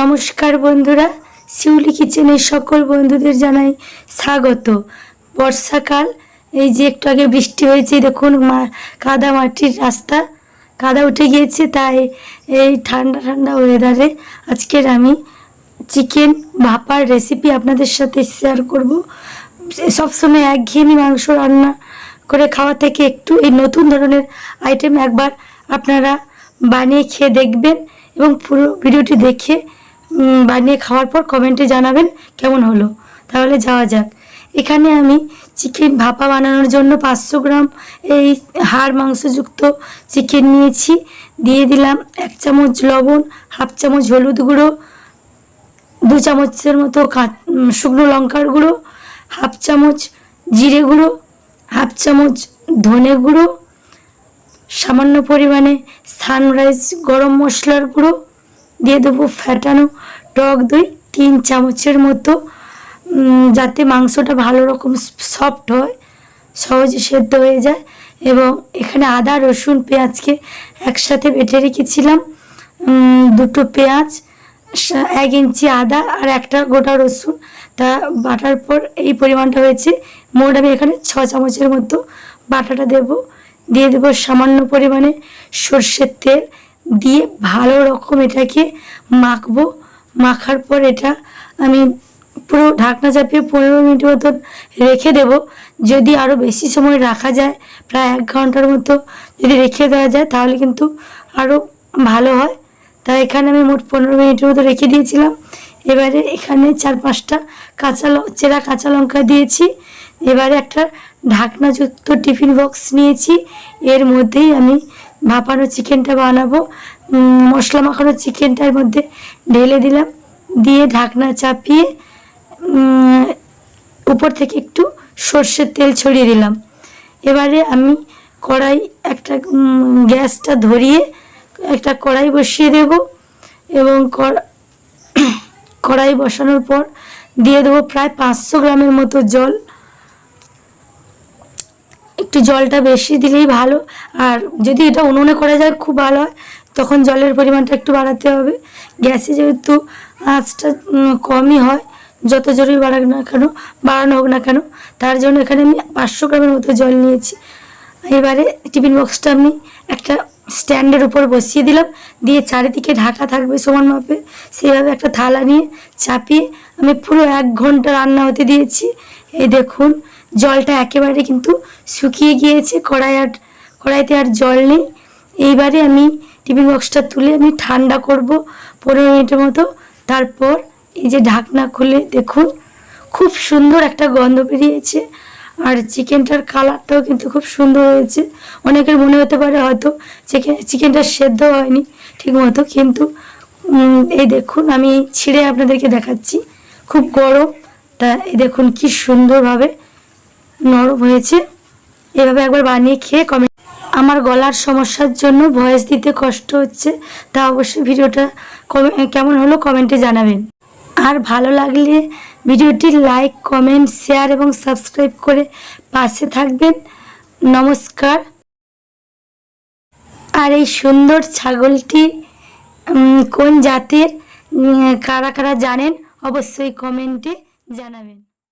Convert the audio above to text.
নমস্কার বন্ধুরা শিউলি কিচেনের সকল বন্ধুদের জানাই স্বাগত। বর্ষাকাল, এই যে একটু আগে বৃষ্টি হয়েছে, দেখুন মা, কাদা মাটির রাস্তা। কাদা উঠে গিয়েছে, তাই এই ঠান্ডা ঠান্ডা ওয়েদারে আজকের আমি চিকেন ভাপার রেসিপি আপনাদের সাথে শেয়ার করব। সবসময় একঘেয়েমি মাংস রান্না করে খাওয়া থেকে একটু এই নতুন ধরনের আইটেম একবার আপনারা বানিয়ে খেয়ে দেখবেন এবং পুরো ভিডিওটি দেখে বানিয়ে খাওয়ার পর কমেন্টে জানাবেন কেমন হলো। তাহলে যাওয়া যাক। এখানে আমি চিকেন ভাপা বানানোর জন্য পাঁচশো গ্রাম এই হাড় মাংসযুক্ত চিকেন নিয়েছি। দিয়ে দিলাম এক চামচ লবণ, হাফ চামচ হলুদ গুঁড়ো, দু চামচের মতো শুকনো লঙ্কার গুঁড়ো, হাফ চামচ জিরে গুঁড়ো, হাফ চামচ ধনে গুঁড়ো, সামান্য পরিমাণে সানরাইজ গরম মশলার গুঁড়ো দিয়ে দেবো ফ্যাটানো টক দই তিন চামচের মতো যাতে মাংসটা ভালো রকম সফট হয়, সহজে সেদ্ধ হয়ে যায়। এবং এখানে আদা, রসুন, পেঁয়াজকে একসাথে বেটে রেখেছিলাম। দুটো পেঁয়াজ এক ইঞ্চি আদা আর একটা গোটা রসুন। তা বাটার পর এই পরিমাণটা হয়েছে। মোট আমি এখানে ছ চামচের মতো বাটাটা দেব। দিয়ে দেবো সামান্য পরিমাণে সর্ষের তেল দিয়ে ভালো রকম এটাকে মাখবো। মাখার পর এটা আমি পুরো ঢাকনা চাপিয়ে পনেরো মিনিট মতন রেখে দেব। যদি আরও বেশি সময় রাখা যায়, প্রায় এক ঘণ্টার মতো যদি রেখে দেওয়া যায়, তাহলে কিন্তু আরও ভালো হয়। তাই এখানে আমি মোট পনেরো মিনিটের মতো রেখে দিয়েছিলাম। এবারে এখানে চার পাঁচটা কাঁচা চেরা কাঁচা লঙ্কা দিয়েছি। এবারে একটা ঢাকনাযুক্ত টিফিন বক্স নিয়েছি। এর মধ্যেই আমি ভাপানো চিকেনটা বানাবো। মশলা মাখানো চিকেনটার মধ্যে ঢেলে দিলাম। দিয়ে ঢাকনা চাপিয়ে উপর থেকে একটু সর্ষের তেল ছড়িয়ে দিলাম। এবারে আমি কড়াই একটা গ্যাসটা ধরিয়ে একটা কড়াই বসিয়ে দেব এবং কড়া- কড়াই বসানোর পর দিয়ে দেবো প্রায় পাঁচশো গ্রামের মতো জল। জলটা বেশি দিলেই ভালো। আর যদি এটা উনুনে করা যায়, খুব ভালো হয়। তখন জলের পরিমাণটা একটু বাড়াতে হবে। গ্যাসে যেহেতু আঁচটা কমই হয়, যত জোরেই বাড়াক না কেন, বাড়ানো হোক না কেন, তার জন্য এখানে আমি পাঁচশো গ্রামের মতো জল নিয়েছি। এবারে টিফিন বক্সটা আমি একটা স্ট্যান্ডের উপর বসিয়ে দিলাম। দিয়ে চারিদিকে ঢাকা থাকবে সমান মাপে। সেইভাবে একটা থালা নিয়ে চাপিয়ে আমি পুরো এক ঘণ্টা রান্না হতে দিয়েছি। এই দেখুন জলটা একেবারে কিন্তু শুকিয়ে গিয়েছে, কড়াই আর কড়াইতে আর জল নেই। এইবারে আমি টিফিন বক্সটা তুলে আমি ঠান্ডা করব পনেরো মিনিটের মতো। তারপর এই যে ঢাকনা খুলে দেখুন, খুব সুন্দর একটা গন্ধ বেরিয়েছে। আর চিকেনটার কালারটাও কিন্তু খুব সুন্দর হয়েছে। অনেকের মনে হতে পারে হয়তো চিকেন চিকেনটা সেদ্ধ হয়নি ঠিক মতো কিন্তু এই দেখুন, আমি ছিঁড়ে আপনাদেরকে দেখাচ্ছি। খুব গরম, তা এই দেখুন কি সুন্দরভাবে নরম হয়েছে। এভাবে একবার বানিয়ে খেয়ে কমেন্ট আমার গলার সমস্যার জন্য ভয়েস দিতে কষ্ট হচ্ছে। তা অবশ্যই ভিডিওটা কমে- কেমন হলো কমেন্টে জানাবেন। আর ভালো লাগলে ভিডিওটি লাইক, কমেন্ট, শেয়ার এবং সাবস্ক্রাইব করে পাশে থাকবেন। নমস্কার। আর এই সুন্দর ছাগলটি কোন জাতের কারা কারা জানেন অবশ্যই কমেন্টে জানাবেন।